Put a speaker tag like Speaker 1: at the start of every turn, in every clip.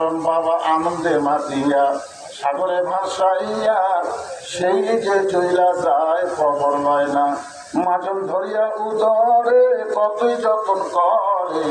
Speaker 1: বাবা আনন্দে মাতিয়া, সাগরে ভাসাইয়া, সেই যে চইলা যায় খবর লয় না মাজন ধরিয়া উদরে কতই যতন করে,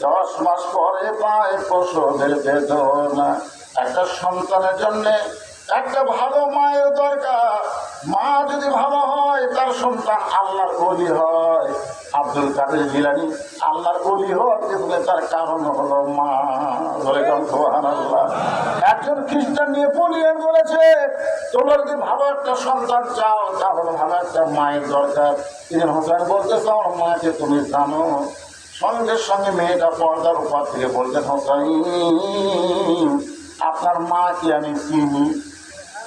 Speaker 1: দশ মাস পরে পায় প্রসবের বেদনা। একটা সন্তানের জন্য একটা ভালো মায়ের দরকার। মা যদি ভালো হয়, তার সন্তান আল্লাহর অলি হয়। আব্দুল কাদের জিলানি, আল্লাহর হওয়ার পেছনে তার কারণ হলো মা। বলে আল্লাহ একজন খ্রিস্টান নিয়ে পলিয়ান বলেছে, তোমরা যদি ভালো একটা সন্তান চাও, তাহলে ভালো একটা মায়ের দরকার। তিনি হোসেন বলতেছে, আমার মাকে তুমি জানো, সঙ্গে সঙ্গে মেয়েটা পর্দার উপর থেকে বলতেন হোসাইন, আপনার মাকে আমি চিনি?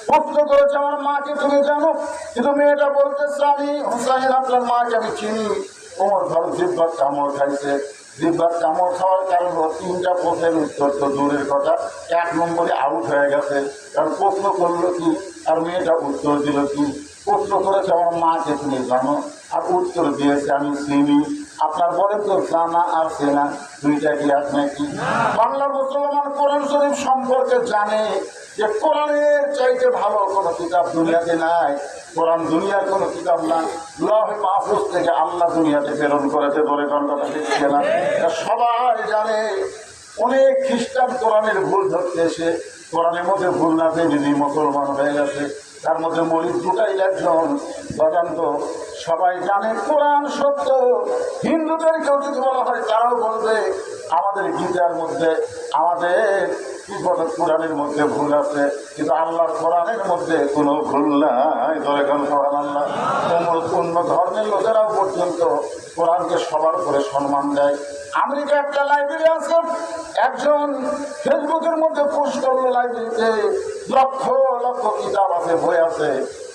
Speaker 1: প্রশ্ন করেছে আমার মাকে তুমি জানো, কিন্তু মেয়েটা বলতেছে আমি হোসাইন আপনার মাকে আমি চিনি। ওমর ধরো, জিব্বার কামড় খাইছে। জিব্বার কামড় খাওয়ার কারণ হলো তিনটা প্রশ্নের উত্তর তো দূরের কথা। এক নম্বরে আউট হয়ে গেছে। কারণ প্রশ্ন করল কি, আর মেয়েটা উত্তর দিল কি? প্রশ্ন করেছে, আমার মাকে তুমি জানো। আর উত্তর দিয়েছে, আমি চিনি। আপনার বলেন তো জানা আর চেনা দুইটা কি আছে নাকি? বাংলা মুসলমান কোরআন শরীফ সম্পর্কে জানে যে কোরআনের চাইতে ভালো কোনো কিতাব দুনিয়াতে নাই, কোরআন দুনিয়ার কোনো কিতাব না। লহ মাহফুজ থেকে আল্লাহ দুনিয়াতে প্রেরণ করেছে বলে কথাটা দেখছে না? সবাই জানে, অনেক খ্রিস্টান কোরআনের ভুল ধরতে এসে, কোরআনের মধ্যে ভুল না পেয়ে মুসলমান হয়ে গেছে। তার মধ্যে মরিদ দুটাই একজন বাজান্ত সবাই জানে কোরআন সত্য। হিন্দুদেরকেও যদি বলা হয়, তারাও বলবে, আমাদের গীতার মধ্যে, আমাদের বলে কোরআনের মধ্যে ভুল আছে। কিন্তু আল্লাহ কোরআনের মধ্যে কোনো ভুল নাই। কোন কোরআন আল্লাহ অন্য ধর্মের লোকেরাও পর্যন্ত কোরআনকে সবার করে সম্মান দেয়। আমেরিকা একটা লাইব্রেরি আছে একজন ফেসবুকের মধ্যে পোস্ট করল লাইব্রেরিতে লক্ষ লক্ষ কিতাব আছে, বই আছে।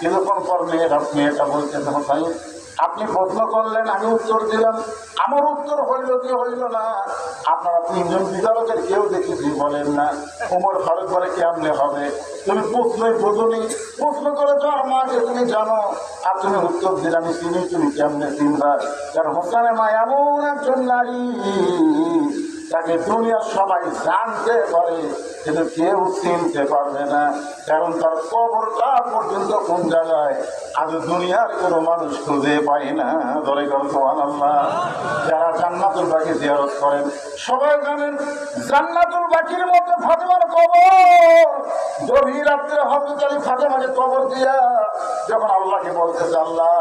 Speaker 1: কিছুক্ষণ পর মেয়েটা মেয়েটা বলছে ভাই আপনি প্রশ্ন করলেন, আমি উত্তর দিলাম। আমার উত্তর হইল কি হইল না? আপনারা তিনজন বিচারকের কেউ দেখেছি বলেন না। উমর ফারুক বলে, কেমনে হবে? তুমি প্রশ্নই বোঝনি। প্রশ্ন করেছ আর মাকে তুমি জানো, আর তুমি উত্তর দিলে আমি চিনি, তুমি কেমনে চিনবা? কারণ হোসেনের মা এমন একজন নারী। তাকে দুনিয়ার সবাই জানতে পারে, কিন্তু কেউ চিনতে পারবে না। কারণ তার কবরটা পর্যন্ত কোন জায়গায়? আজ দুনিয়ার কোনো মানুষ খুঁজে পায় না। ধরে গল্পান আল্লাহ যারা জান্নাতুল বাকি জিয়ারত করেন, সবাই জানেন, জান্নাতুল বাকির মধ্যে ফাতেমার কবর। গভীর রাত্রে হজরত আলী ফাতেমাকে কবর দিয়া যখন আল্লাহকে বলতেছে, আল্লাহ,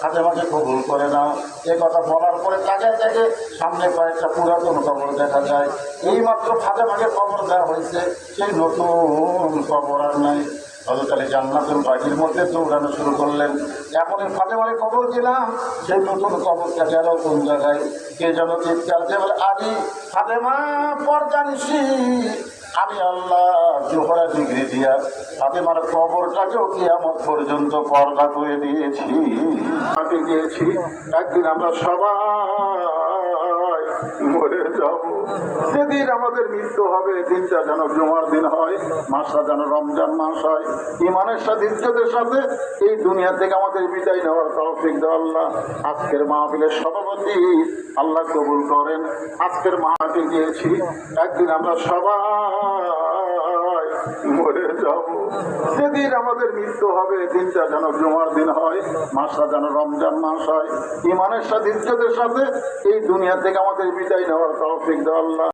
Speaker 1: ফাতেমাকে কবুল করে নাও। এ কথা বলার পরে তাকে তাকে সামনে কয়েকটা পুরাতন কবর দেখা যায়। এই মাত্র ফাঁকে কবর দেওয়া হয়েছে, সেই নতুন কবর আর নাই। হজরত আলী জান্নাতুল বাকির মধ্যে দৌড়ানো শুরু করলেন। এখন এই ফাতেমারে কবর দিলাম সেই নতুন কবরটা গেল কোন জায়গায়? কে যেন চিৎকার দিয়ে বলে ফাতেমা, পর্দা নিশি। আমি আল্লাহ জোহরা ডিগ্রি দিয়া ফাতেমার কবরটাকেও কিয়ামত পর্যন্ত পর্দা করে দিয়েছি। গিয়েছি। একদিন আমরা সবাই যাব যেদিন আমাদের মৃত্যু হবে, দিনটা যেন জুমার দিন হয়, মাসটা যেন রমজান মাস হয়। ইমানের সাথে সাথে এই দুনিয়া থেকে আমাদের বিদায় নেওয়ার তৌফিক দেওয়াল্লাহ আজকের মাহফিলের সভাপতি আল্লাহ কবুল করেন। আজকের মাহফিল গিয়েছি একদিন আমরা সবাই মরে যাব। যেদিন আমাদের মৃত্যু হবে দিনটা যেন জুমার দিন হয়, মাসটা যেন রমজান মাস হয়। ইমানের সাথে সাথে এই দুনিয়া থেকে আমাদের বিদায় নেওয়ার তৌফিক দেওয়াল্লাহ